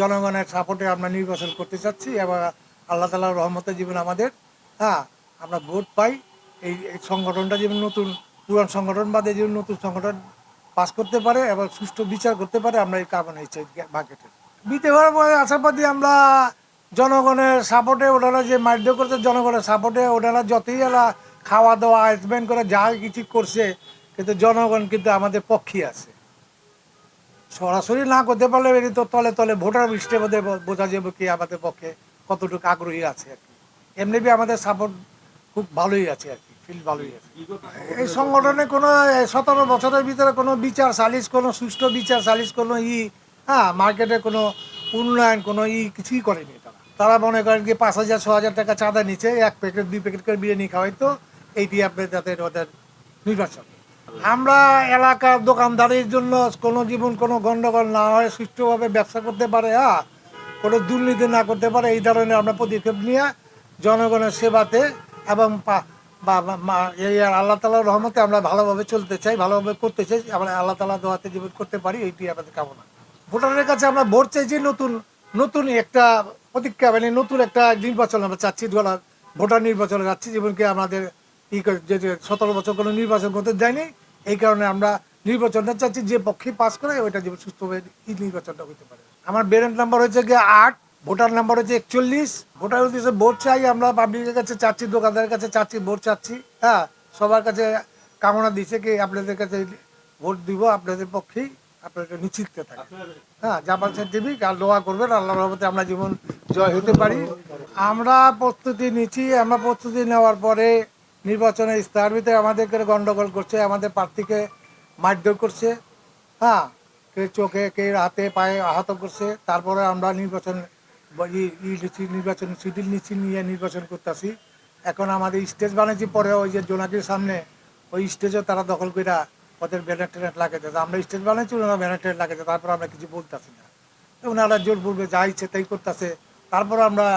জনগণের সাপোর্টে আমরা নির্বাচন করতে চাচ্ছি এবং আল্লাহ তালার রহমতের জীবন আমাদের। হ্যাঁ আমরা ভোট পাই। এই এই সংগঠনটা যেমন নতুন, পুরান সংগঠন বাদে যেমন নতুন সংগঠন পাস করতে পারে এবং সুষ্ঠু বিচার করতে পারে, আমরা এই কামনা ইচ্ছে বাকেটের বিতে হওয়ার আশাবাদী আমরা জনগণের সাপোর্টে ওনারা যে মারধর করছে, জনগণের সাপোর্টে ওনারা যতই এলা খাওয়া দাওয়া অ্যারেঞ্জমেন্ট করে যা কিছু করছে, কিন্তু জনগণ কিন্তু আমাদের পক্ষে আছে। সরাসরি না করতে পারলে এটি তো তলে তলে ভোটার লিস্টের মধ্যে বোঝা যাবে কি আমাদের পক্ষে কতটুকু আগ্রহী আছে আর কি। এমনি বি আমাদের সাপোর্ট খুব ভালোই আছে আর কি ফিল ভালোই আছে। এই সংগঠনে কোনো সতেরো বছরের ভিতরে কোনো বিচার সালিশ, কোনো সুষ্ঠু বিচার সালিশ, কোনো ই হ্যাঁ মার্কেটে কোনো উন্নয়ন, কোনো ই কিছুই করেনি তারা। মনে করেন কি পাঁচ হাজার, ছ হাজার টাকা চাঁদা নিচ্ছে এক প্যাকেট দুই প্যাকেট করে বিরিয়ানি খাওয়াই তো এইটি আপনার তাদের ওদের নির্বাচন। আমরা এলাকার দোকানদারির জন্য কোনো জীবন, কোনো গণ্ডগোল না হয়, সুষ্ঠুভাবে ব্যবসা করতে পারে হ্যাঁ? কোনো দুর্নীতি না করতে পারে, এই ধরনের আমরা পদক্ষেপ নিয়ে জনগণের সেবাতে এবং এই আল্লাহ তালার রহমতে আমরা ভালোভাবে চলতে চাই, ভালোভাবে করতে চাই, আমরা আল্লাহ তালা দোয়াতে জীবন করতে পারি, এইটি আমাদের কামনা। ভোটারের কাছে আমরা ভোট চাইছি নতুন নতুন একটা প্রতিজ্ঞা মানে নতুন একটা নির্বাচন আমরা চাচ্ছি ভোটার নির্বাচনে যাচ্ছি, জীবনকে আমাদের ই যে যে সতেরো বছর কোনো নির্বাচন করতে দেয়নি এই কারণে আমরা নির্বাচনটা চাচ্ছি যে পক্ষে পাস করে ওইটা যেমন সুস্থভাবে এই নির্বাচনটা হতে পারে। আমার ব্যারেন্ট নাম্বার হচ্ছে গিয়ে আট ভোটার নাম্বার হচ্ছে একচল্লিশ। ভোটার উদ্দেশ্যে ভোট চাই আমরা পাবলিকের কাছে চাচ্ছি দোকানদারের কাছে চাচ্ছি ভোট চাচ্ছি। হ্যাঁ সবার কাছে কামনা দিচ্ছে কি আপনাদের কাছে ভোট দিব আপনাদের পক্ষেই আপনাদের নিশ্চিত থাকে হ্যাঁ জাপান সাইন্টিফিক আর দোয়া করবেন আল্লাহ রহমতে আমরা জীবন জয় হতে পারি। আমরা প্রস্তুতি নিচ্ছি আমরা প্রস্তুতি নেওয়ার পরে নির্বাচনে ইস্তাহার ভিতরে আমাদেরকে গন্ডগোল করছে, আমাদের প্রার্থীকে মারধর করছে। হ্যাঁ কে চোখে, কে হাতে, পায়ে আহত করছে। তারপরে আমরা নির্বাচন নির্বাচন শিডিউল নিচ্ছি নিয়ে নির্বাচন করতেছি। এখন আমাদের স্টেজ বানিয়েছি পরে ওই যে জোনাকির সামনে, ওই স্টেজও তারা দখল করে ওদের ব্যানার ট্যানার লাগাইতে আমরা স্টেজ বানাইছি, ওনারা ব্যানার ট্যানার লাগাইতে তারপর আমরা কিছু বলতেছি না। ওনারা জোর পূর্বে যা ইচ্ছে তাই করতেছে। তারপর আমরা